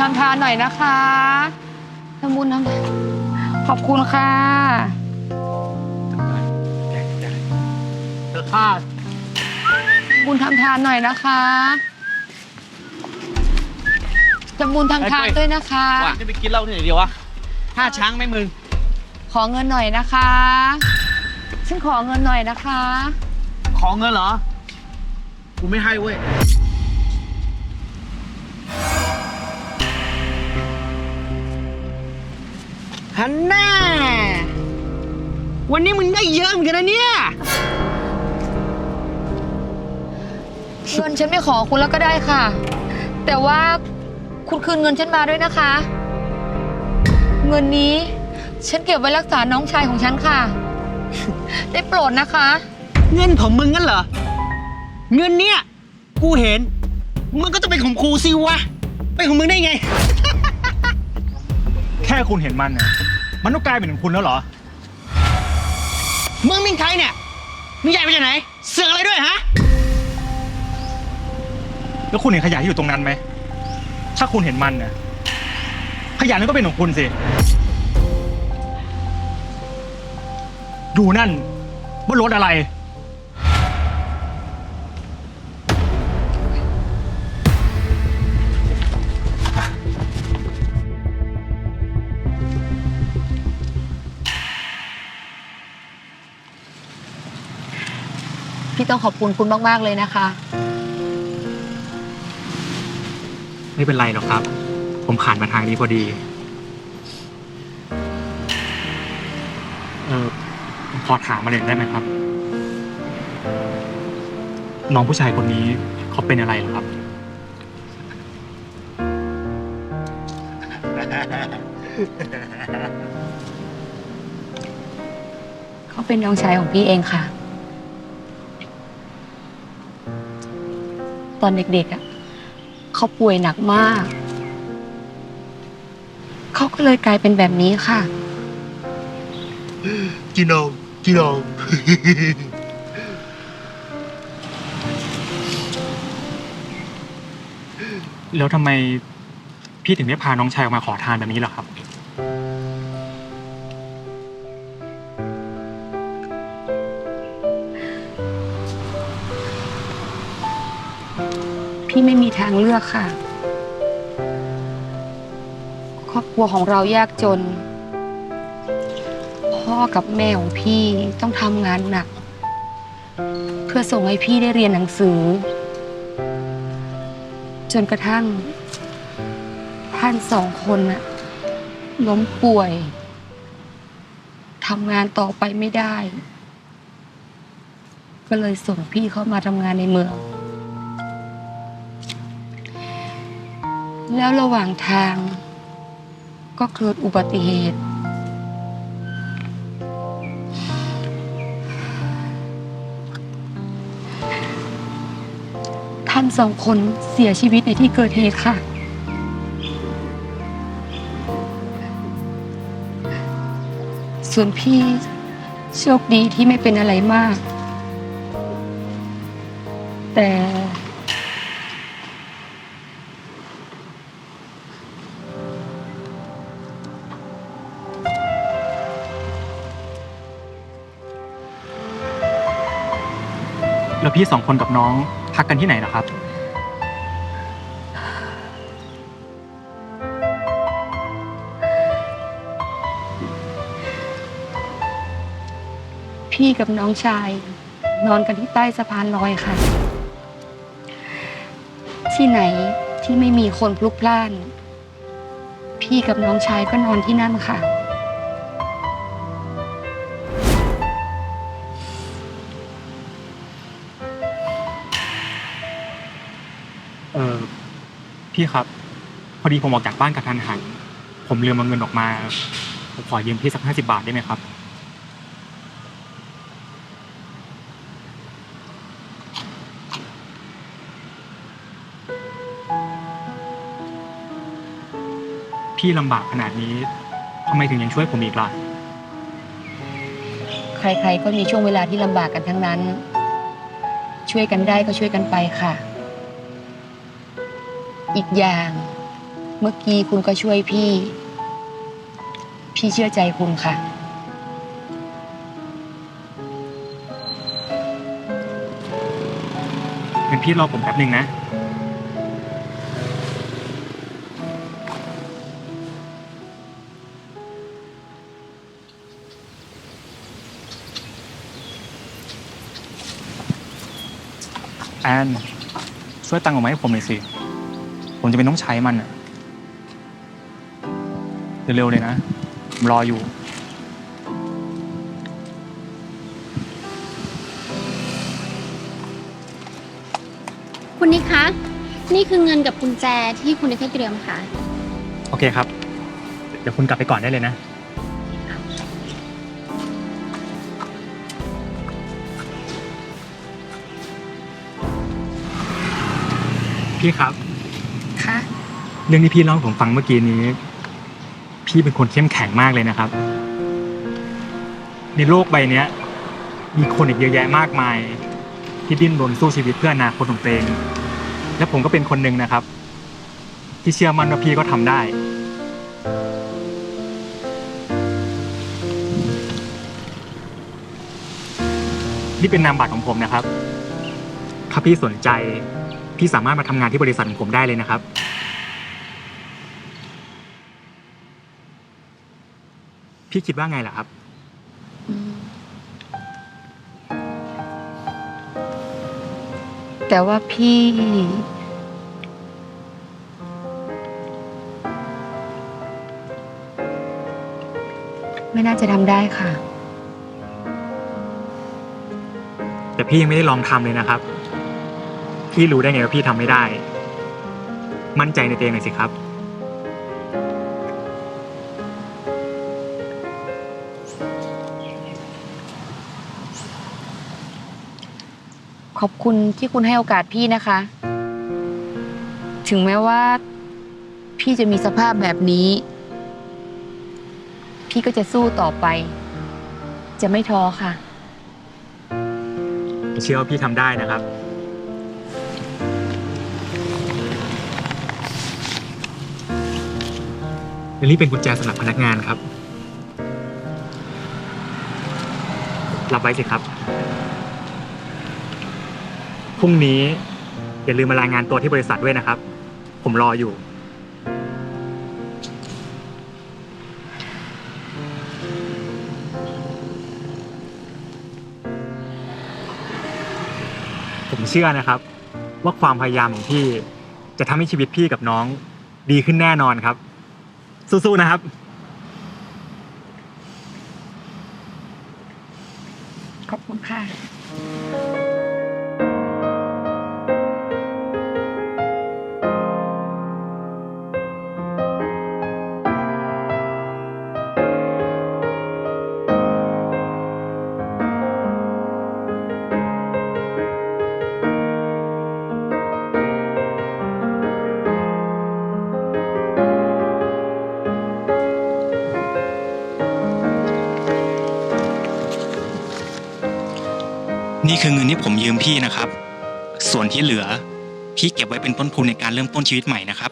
ทำทานหน่อยนะคะทำบุญทำทานขอบคุณค่ะเธอฆ่าบุญทำทานหน่อยนะคะทำบุญทำทานด้วยนะคะ ว่าจะไปกินเหล้าที่ไหนเดียววะห้าช้างไหมมึงขอเงินหน่อยนะคะฉันขอเงินหน่อยนะคะ ขอเงินเหรอ กูไม่ให้เว้ย ฮันน่าวันนี้มึงได้เยอะเหมือนกันนะเนี่ย เงินฉันไม่ขอคุณแล้วก็ได้ค่ะ แต่ว่าคุณคืนเงินฉันมาด้วยนะคะ เงินนี้ฉันเก็บไว้รักษาน้องชายของฉันค่ะ ได้โปรดนะคะ เงินของมึงงั้นเหรอ เงินเนี้ยกูเห็น มันก็จะเป็นของกูสิวะ เป็นของมึงได้ไง แค่คุณเห็นมันน่ะ มันต้องกลายเป็นของคุณแล้วเหรอ มึงเป็นใครเนี่ย มึงใหญ่มาจากไหน เสือกอะไรด้วยฮะ แล้วคุณเห็นขยะที่อยู่ตรงนั้นไหม ถ้าคุณเห็นมันน่ะขยะนั้นก็เป็นของคุณสิ ดูนั่นว่ารถอะไร ต้องขอบคุณคุณมาก ๆ เลยนะคะ ไม่เป็นไรหรอกครับ ผมผ่านมาทางนี้พอดีเออผมขอถามมาเลยได้ไหมครับ น้องผู้ชายคนนี้เขาเป็นอะไรเหรอครับ เขาเป็นน้องชายของพี่เองค่ะ ตอนเด็กๆอะเขาป่วยหนักมาก เขาก็เลยกลายเป็นแบบนี้ค่ะจีนองจีนองแล้วทำไมพี่ถึงได้พาน้องชายออกมาขอทานแบบนี้ล่ะครับ พี่ไม่มีทางเลือกค่ะ ครอบครัวของเรายากจน พ่อกับแม่ของพี่ต้องทำงานหนัก เพื่อส่งให้พี่ได้เรียนหนังสือ จนกระทั่ง ท่านสองคนน่ะล้มป่วยทำงานต่อไปไม่ได้ ก็เลยส่งพี่เข้ามาทำงานในเมือง แล้วระหว่างทาง ก็เกิดอุบัติเหตุ ท่านสองคนเสียชีวิตในที่เกิดเหตุค่ะ ส่วนพี่โชคดีที่ไม่เป็นอะไรมาก แต่ แล้วพี่สองคนกับน้องพักกันที่ไหนล่ะครับ พี่กับน้องชาย นอนกันที่ใต้สะพานลอยค่ะ ที่ไหนที่ไม่มีคนพลุกพล่าน พี่กับน้องชายก็นอนที่นั่นค่ะ พี่ครับ พอดีผมออกจากบ้านกระทันหัน ผมลืมเอาเงินออกมาผมขอยืมพี่สักห้าสิบาทได้ไหมครับ พี่ลำบากขนาดนี้ทำไมถึงยังช่วยผมอีกล่ะ ใครๆก็มีช่วงเวลาที่ลำบากกันทั้งนั้น ช่วยกันได้ก็ช่วยกันไปค่ะ อีกอย่าง เมื่อกี้คุณก็ช่วยพี่ พี่เชื่อใจคุณค่ะ งั้นพี่รอผมแป๊บหนึ่งนะ แอน ช่วยตังค์ออกมาให้ผมหน่อยสิ ผมจะเป็นต้องใช้มันอะเร็วๆเลยนะผมรออยู่ คุณนิกคะ นี่คือเงินกับกุญแจที่คุณนิกให้เตรียมค่ะ โอเคครับ เดี๋ยวคุณกลับไปก่อนได้เลยนะ พี่ครับค่ะ เรื่องที่พี่เล่าให้ผมฟังเมื่อกี้นี้ พี่เป็นคนเข้มแข็งมากเลยนะครับ ในโลกใบเนี้ย มีคนอีกเยอะแยะมากมาย ที่ดิ้นรนสู้ชีวิตเพื่ออนาคตของตัวเอง และผมก็เป็นคนหนึ่งนะครับ ที่เชื่อมั่นว่าพี่ก็ทำได้ นี่เป็นนามบัตรของผมนะครับ ถ้าพี่สนใจ พี่สามารถมาทำงานที่บริษัทของผมได้เลยนะครับ พี่คิดว่าไงล่ะครับอืมแต่ว่าพี่ ไม่น่าจะทำได้ค่ะ แต่พี่ยังไม่ได้ลองทำเลยนะครับ พี่รู้ได้ไงว่าพี่ทำไม่ได้ มั่นใจในตัวเองหน่อยสิครับ ขอบคุณที่คุณให้โอกาสพี่นะคะ ถึงแม้ว่า พี่จะมีสภาพแบบนี้ พี่ก็จะสู้ต่อไป จะไม่ท้อค่ะ เชื่อว่าพี่ทำได้นะครับ และนี่เป็นกุญแจสำหรับพนักงานครับ รับไว้สิครับ พรุ่งนี้อย่าลืมมารายงานตัวที่บริษัทด้วยนะครับ ผมรออยู่ ผมเชื่อนะครับ ว่าความพยายามของพี่จะทำให้ชีวิตพี่กับน้องดีขึ้นแน่นอนครับ สู้ๆนะครับ ขอบคุณค่ะ นี่คือเงินที่ผมยืมพี่นะครับ ส่วนที่เหลือ พี่เก็บไว้เป็นต้นทุนในการเริ่มต้นชีวิตใหม่นะครับ